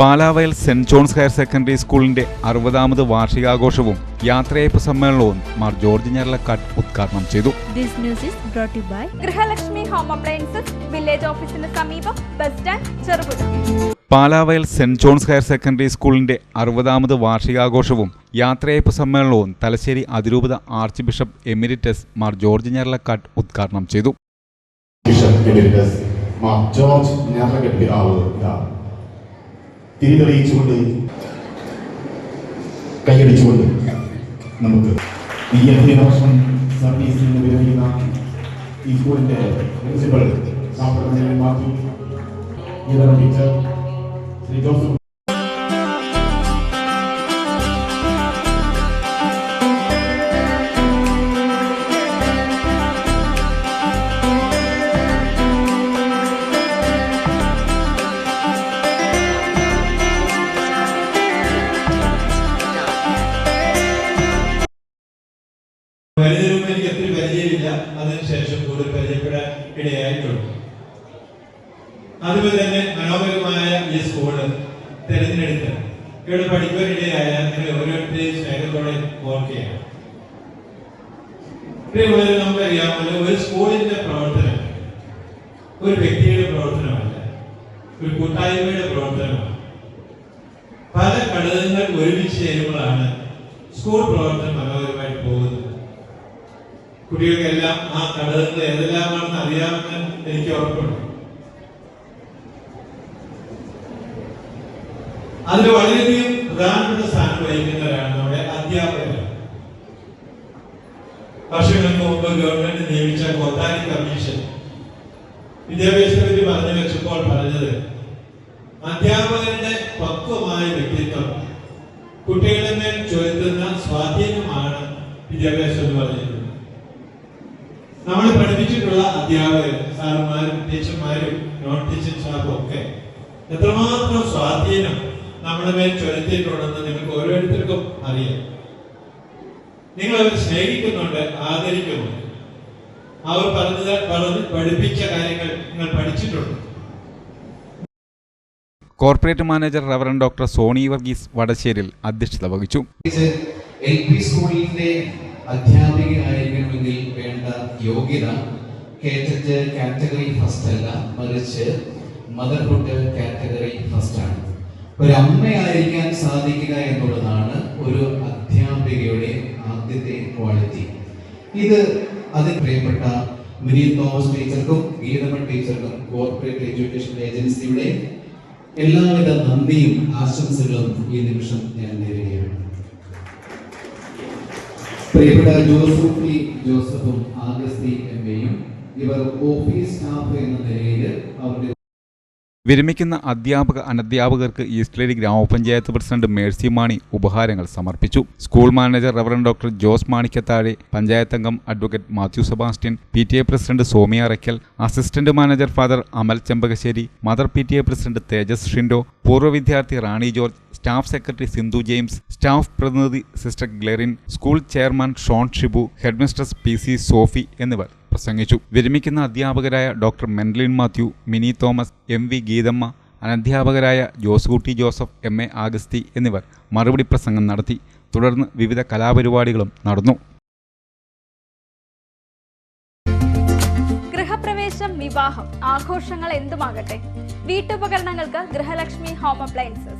Palavayal saint John's higher secondary സ്കൂളിന്റെ അറുപതാമത് വാർഷികാഘോഷവും യാത്രയയപ്പ് സമ്മേളനവും മാർ ജോർജ് ഞരളക്കാട്ട് ഉദ്ഘാടനം ചെയ്തു. This news is brought to by Grihalakshmi home appliances village ഓഫീസിന് സമീപം bus stand Cherupuzha. Palavayal saint John's higher secondary സ്കൂളിന്റെ അറുപതാമത് വാർഷികാഘോഷവും യാത്രയയപ്പ് സമ്മേളനവും തലശ്ശേരി അതിരൂപത archbishop emeritus Mar George Njaralakkatt ഉദ്ഘാടനം ചെയ്തു. Bishop emeritus Mar George Njaralakkatt തിരിതെളിയിച്ചുകൊണ്ട് കൈയടിച്ചുകൊണ്ട് നമുക്ക് ഈ അധിക വർഷം സർവീസിൽ നിന്ന് വിരമിക്കുന്ന ഈ സ്കൂളിന്റെ പ്രിൻസിപ്പൽ ശാസ്ത്രജ്ഞൻ മാത്യു ടീച്ചർ ശ്രീ ജോസഫ് പരിചയപ്പെടാൻ ഇടയായിട്ടുണ്ട്. അതുപോലെ തന്നെ മനോഹരമായ ഈ സ്കൂൾ തിരഞ്ഞെടുത്ത് ഇവിടെ പഠിക്കാനിടയായ നിങ്ങളെ ഓരോരുത്തരെയും സ്നേഹത്തോടെ ഓർക്കുകയാണ്. പ്രിയമുള്ളവരെ നമുക്കറിയാമല്ലോ ഒരു സ്കൂളിന്റെ പ്രവർത്തനം. ഒരു വ്യക്തിയുടെ പ്രവർത്തനമല്ല. ഒരു കൂട്ടായ്മയുടെ പ്രവർത്തനമാണ്. പല ഘടകങ്ങൾ ഒരുമിച്ച് ചേരുമ്പോഴാണ് സ്കൂൾ പ്രവർത്തനം മനോഹരമായിട്ട് പോകുന്നത്. കുട്ടികൾക്കെല്ലാം ആ ഘടകങ്ങൾ ഏതെല്ലാമാണെന്ന് അറിയാമെന്ന് എനിക്ക് ഉറപ്പുണ്ട്. അതിന് വളരെയധികം പ്രധാനപ്പെട്ട സ്ഥാനം വഹിക്കുന്നവരാണ് നമ്മുടെ അധ്യാപകർ. വർഷങ്ങൾക്ക് മുമ്പ് ഗവൺമെന്റ് നിയമിച്ച കൊത്താരി കമ്മീഷൻ. വിദ്യാഭ്യാസത്തെ പറഞ്ഞു വെച്ചപ്പോൾ പറഞ്ഞത് അധ്യാപകരുടെ പക്വമായ വ്യക്തിത്വം കുട്ടികളുടെ മേൽ ചൊലുത്തുന്ന സ്വാധീനമാണ് വിദ്യാഭ്യാസം എന്ന് പറഞ്ഞിട്ടുള്ളത് അധ്യാപകർ സാറുമാരും ടീച്ചർമാരും നോൺ ടീച്ചിങ് സ്റ്റാഫും ഒക്കെ. എത്രമാത്രം സ്വാധീനം നമ്മുടെ മേൽ ചൊലുത്തിയിട്ടുണ്ടെന്ന് നിങ്ങൾക്ക് ഓരോരുത്തർക്കും അറിയാം. നിങ്ങൾ അവർ സ്നേഹിക്കുന്നുണ്ട് ആദരിക്കുന്നുണ്ട്. അവർ പറഞ്ഞത് പറഞ്ഞ് പഠിപ്പിച്ച കാര്യങ്ങൾ നിങ്ങൾ പഠിച്ചിട്ടുണ്ട്. Corporate manager reverend doctor Soni Varghese Vadasseril അധ്യക്ഷത വഹിച്ചു. എൽ പി സ്കൂളിന്റെ അധ്യാപികയായിരിക്കണമെങ്കിൽ വേണ്ട യോഗ്യത കേറ്ററ്റ് കാറ്റഗറി ഫസ്റ്റ് അല്ല? മറിച്ച് മദർഹുഡ് കാറ്റഗറി ഫസ്റ്റ് ആണ്. ഒരു അമ്മയായിരിക്കാൻ സാധിക്കുക എന്നുള്ളതാണ് ഒരു അധ്യാപികയുടെ ആദ്യത്തെ ക്വാളിറ്റി ഇത് അതിൽ പ്രിയപ്പെട്ട മിനി തോമസ് ടീച്ചർക്കും ഗീതമൺ ടീച്ചർക്കും കോർപ്പറേറ്റ് എഡ്യൂക്കേഷൻ ഏജൻസിയുടെ എല്ലാവിധ നന്ദിയും ആശംസകളും ഈ നിമിഷം ഞാൻ നേരുകയാണ്. പ്രിയപ്പെട്ട ജോസഫ് ജോസഫും ആഗസ്തി എം എയും ഓഫീസ് സ്റ്റാഫ് എന്ന നിലയിൽ അവരുടെ വിരമിക്കുന്ന അധ്യാപക അനധ്യാപകർക്ക് ഈസ്റ്റ്ലേരി ഗ്രാമപഞ്ചായത്ത് പ്രസിഡന്റ് മേഴ്സി മാണി ഉപഹാരങ്ങൾ സമർപ്പിച്ചു. School manager reverend doctor Jose Manikkathazhe panchayat അംഗം advocate Mathew Sebastian P T A president Somiya Arackal assistant manager father Amal Chembakassery mother P T A president Tejas Shindo പൂർവ വിദ്യാർത്ഥി Rani George staff secretary Sindhu James staff പ്രതിനിധി sister Glerin school chairman Shon Shibu headmistress P C Sophie എന്നിവർ പ്രസംഗിച്ചു. വിരമിക്കുന്ന അധ്യാപകരായ doctor Menlin Mathew Mini Thomas M V Geethamma അനധ്യാപകരായ Josekutty Joseph M A Augusthy എന്നിവർ മറുപടി പ്രസംഗം നടത്തി. തുടർന്ന് വിവിധ കലാപരിപാടികളും നടന്നു. ഗൃഹപ്രവേശം വിവാഹം ആഘോഷങ്ങൾ എന്തുമാകട്ടെ? വീട്ടുപകരണങ്ങൾക്ക് ഗൃഹലക്ഷ്മി ഹോം അപ്ലയൻസസ്.